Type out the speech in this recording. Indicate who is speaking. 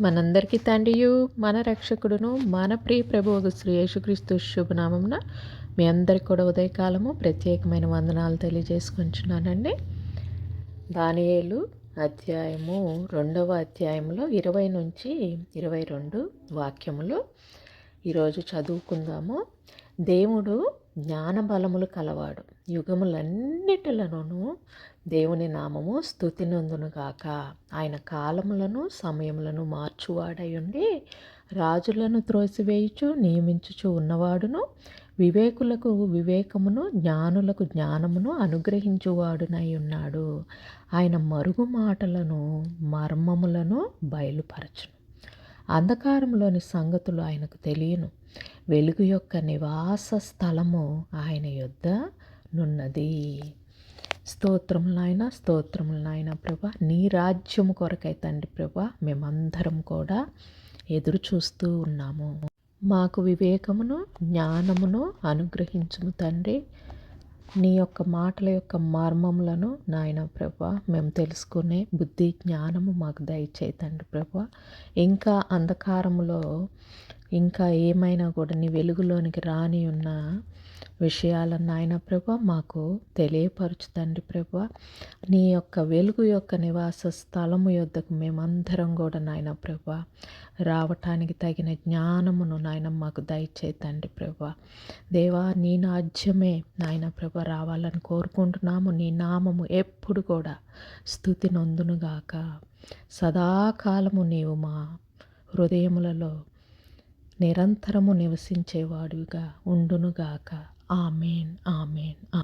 Speaker 1: మనందరికీ తండ్రియు మన రక్షకుడును మన ప్రియ ప్రభువు శ్రీ యేసుక్రీస్తు శుభనామంన మీ అందరికి కూడా ఉదయకాలము ప్రత్యేకమైన వందనాలు తెలియజేసుకుంటున్నానండి. దానియేలు అధ్యాయము రెండవ అధ్యాయంలో ఇరవై నుంచి ఇరవై రెండు వాక్యములు ఈరోజు చదువుకుందాము. దేవుడు జ్ఞానబలములు కలవాడు. యుగములన్నిటిలోనూ దేవుని నామము స్థుతినందునుగాక ఆయన కాలములను సమయములను మార్చువాడై ఉండి రాజులను త్రోసివేయుచు నియమించుచు ఉన్నవాడును వివేకులకు వివేకమును జ్ఞానులకు జ్ఞానమును అనుగ్రహించువాడునై ఉన్నాడు ఆయన మరుగు మాటలను మర్మములను బయలుపరచును. అంధకారంలోని సంగతులు ఆయనకు తెలియను. వెలుగు యొక్క నివాస స్థలము ఆయన యొద్ద నున్నది. స్తోత్రములైన నాయన ప్రభా. నీ రాజ్యము కొరకై తండ్రి ప్రభా మేమందరం కూడా ఎదురు చూస్తూ ఉన్నాము. మాకు వివేకమును జ్ఞానమును అనుగ్రహించుము తండ్రి. నీ యొక్క మాటల యొక్క మర్మములను నాయన ప్రభా మేము తెలుసుకునే బుద్ధి జ్ఞానము మాకు దయచేతండి ప్రభా. ఇంకా అంధకారములో ఇంకా ఏమైనా కూడా నీ వెలుగులోనికి రాని ఉన్న విషయాలను నాయన ప్రభ మాకు తెలియపరచు తండ్రి ప్రభ. నీ యొక్క వెలుగు యొక్క నివాస స్థలము యొద్దకు మేమందరం కూడా నాయన ప్రభ రావటానికి తగిన జ్ఞానమును నాయన మాకు దయచే తండ్రి ప్రభ. దేవా నీ నాజ్యమే నాయన ప్రభ రావాలని కోరుకుంటున్నాము. నీ నామము ఎప్పుడు కూడా స్థుతి నొందునుగాక. సదాకాలము నీవు మా హృదయములలో నిరంతరము నివసించేవాడుగా ఉండునుగాక. Amen amen